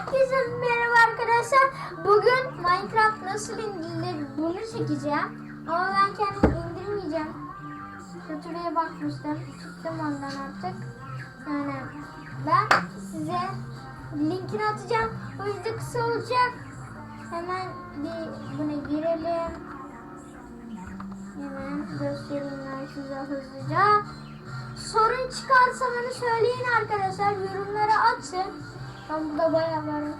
Herkese merhaba arkadaşlar. Bugün Minecraft nasıl indirilir bunu çekeceğim. Ama ben kendim indirmeyeceğim. Tutorial'e bakmıştım. Çıktım ondan artık. Yani ben size linkini atacağım. O yüzden kısa olacak. Hemen bir buna girelim. Hemen göstereyim ben size hızlıca. Sorun çıkarsa bana söyleyin arkadaşlar. Yorumlara atın. Ben burada bayağı varım.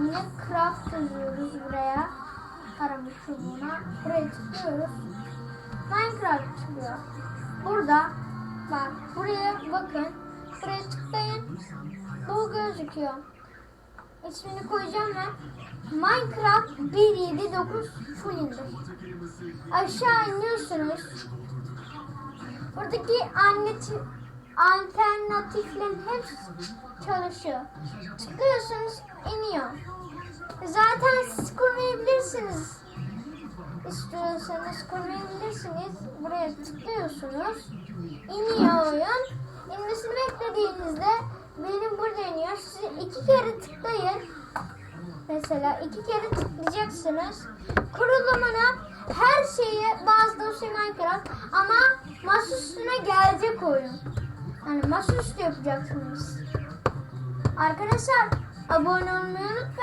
Yine craft yazıyoruz buraya. Arama çubuğuna. Buraya tıklıyoruz. Minecraft çıkıyor. Burada bak buraya bakın. Buraya tıklayın. Bu gözüküyor. İsmini koyacağım ben. Minecraft 1.7.9 full indir. Aşağı iniyorsunuz. Buradaki anneti, alternatiflerin hepsi çalışıyor. Tıklıyorsunuz iniyor. Zaten siz kurmayabilirsiniz. İstiyorsanız kurmayabilirsiniz. Buraya tıklıyorsunuz. İniyor oyun. İnmesini beklediğinizde benim burada iniyor. Siz iki kere tıklayın. Mesela iki kere tıklayacaksınız. Kurulumuna her şeye bazı dosya Minecraft ama masaüstüne gelecek oyun. Yani masaüstü yapacaksınız. Arkadaşlar abone olmayı unutmayın.